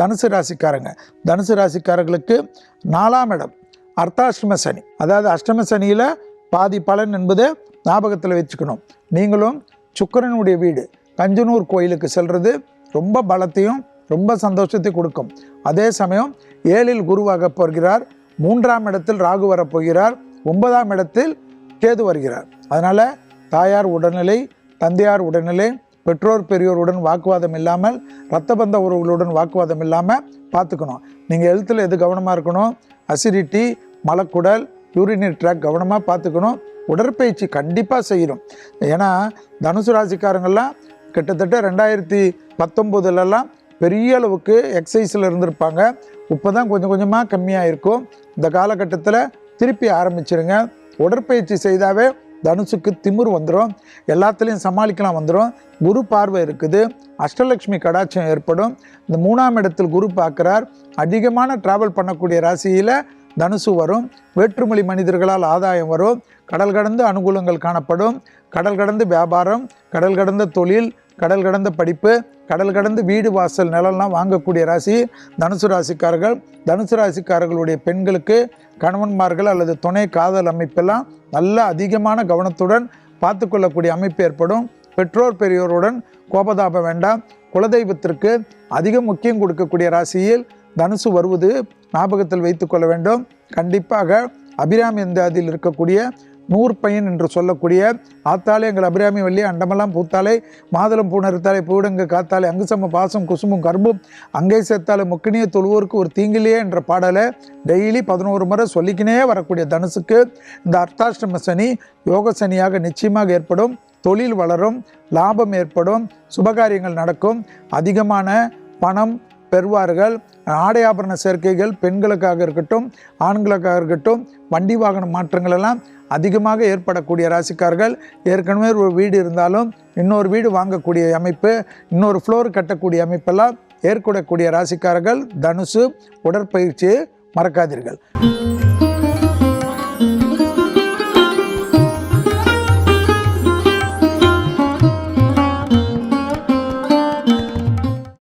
தனுசு ராசிக்காரங்க. தனுசு ராசிக்காரர்களுக்கு நாலாம் இடம் அர்த்தாஷ்டம சனி. அதாவது அஷ்டம சனியில் பாதி பலன் என்பதை ஞாபகத்தில் வச்சுக்கணும். நீங்களும் சுக்கிரனுடைய வீடு கஞ்சனூர் கோயிலுக்கு செல்வது ரொம்ப பலத்தையும் ரொம்ப சந்தோஷத்தை கொடுக்கும். அதே சமயம் ஏழில் குருவாக போகிறார் மூன்றாம் இடத்தில் ராகு வரப்போகிறார். ஒன்பதாம் இடத்தில் கேது வருகிறார். அதனால் தாயார் உடல்நிலை தந்தையார் உடல்நிலை பெற்றோர் பெரியோருடன் வாக்குவாதம் இல்லாமல் இரத்த பந்த உறவுகளுடன் வாக்குவாதம் இல்லாமல் பார்த்துக்கணும். நீங்கள் எழுத்தில் எது கவனமாக இருக்கணும்? அசிடிட்டி மலக்குடல் யூரினரி ட்ராக் கவனமாக பார்த்துக்கணும். உடற்பயிற்சி கண்டிப்பாக செய்யணும். ஏன்னா தனுசு ராசிக்காரங்கள்லாம் கிட்டத்தட்ட ரெண்டாயிரத்தி பத்தொம்போதுலலாம் பெரிய அளவுக்கு எக்ஸசைஸில் இருந்திருப்பாங்க. இப்போ தான் கொஞ்சம் கொஞ்சமாக கம்மியாக இருக்கும் இந்த காலகட்டத்தில் திருப்பி ஆரம்பிச்சிருங்க. உடற்பயிற்சி செய்தாவே தனுசுக்கு திமிர் வந்துடும் எல்லாத்துலேயும் சமாளிக்கலாம் வந்துடும் குரு பார்வை இருக்குது. அஷ்டலக்ஷ்மி கடாட்சம் ஏற்படும். இந்த மூணாம் இடத்தில் குரு பார்க்குறார். அதிகமான டிராவல் பண்ணக்கூடிய ராசியில் தனுசு வரும். வேற்றுமொழி மனிதர்களால் ஆதாயம் வரும். கடல் கடந்து அனுகூலங்கள் காணப்படும். கடல் கடந்து வியாபாரம். கடல் கடந்த தொழில். கடல் கடந்த படிப்பு கடல் கடந்து வீடு வாசல் நிலம்லாம் வாங்கக்கூடிய ராசி தனுசு ராசிக்காரர்கள். தனுசு ராசிக்காரர்களுடைய பெண்களுக்கு கணவன்மார்கள் அல்லது துணை காதல் அமைப்பெல்லாம் நல்ல அதிகமான கவனத்துடன் பார்த்து கொள்ளக்கூடிய அமைப்பு ஏற்படும். பெற்றோர் பெரியோருடன் கோபதாபம் வேண்டாம். குலதெய்வத்திற்கு அதிக முக்கியம் கொடுக்கக்கூடிய ராசியில் தனுசு வருவது ஞாபகத்தில் வைத்துக்கொள்ள வேண்டும். கண்டிப்பாக அபிராமி எந்தாதியில் இருக்கக்கூடிய நூறு என்று சொல்லக்கூடிய ஆத்தாலே எங்கள் அபிராமி வள்ளி அண்டமெல்லாம் பூத்தாலே மாதுளம் பூணறுத்தாலே பூடங்கு காத்தாலே அங்குசம்ம பாசம் குசுமும் கர்ப்பம் அங்கே சேர்த்தாலே முக்கினிய தொழுவோருக்கு ஒரு தீங்கிலேயே என்ற பாடலை டெய்லி பதினோரு முறை சொல்லிக்கினே வரக்கூடிய தனுசுக்கு இந்த அர்த்தாஷ்டம சனி யோக சனியாக நிச்சயமாக ஏற்படும். தொழில் வளரும் லாபம் ஏற்படும் சுபகாரியங்கள் நடக்கும். அதிகமான பணம் பெறுவார்கள். ஆடை ஆபரண சேர்க்கைகள் பெண்களுக்காக இருக்கட்டும் ஆண்களுக்காக இருக்கட்டும் வண்டி வாகன மாற்றங்கள் எல்லாம் அதிகமாக ஏற்படக்கூடிய ராசிக்காரர்கள். ஏற்கனவே ஒரு வீடு இருந்தாலும் இன்னொரு வீடு வாங்கக்கூடிய அமைப்பு இன்னொரு ஃப்ளோர் கட்டக்கூடிய அமைப்பெல்லாம் ஏற்படக்கூடிய ராசிக்காரர்கள். தனுசு உடற்பயிற்சியை மறக்காதீர்கள்.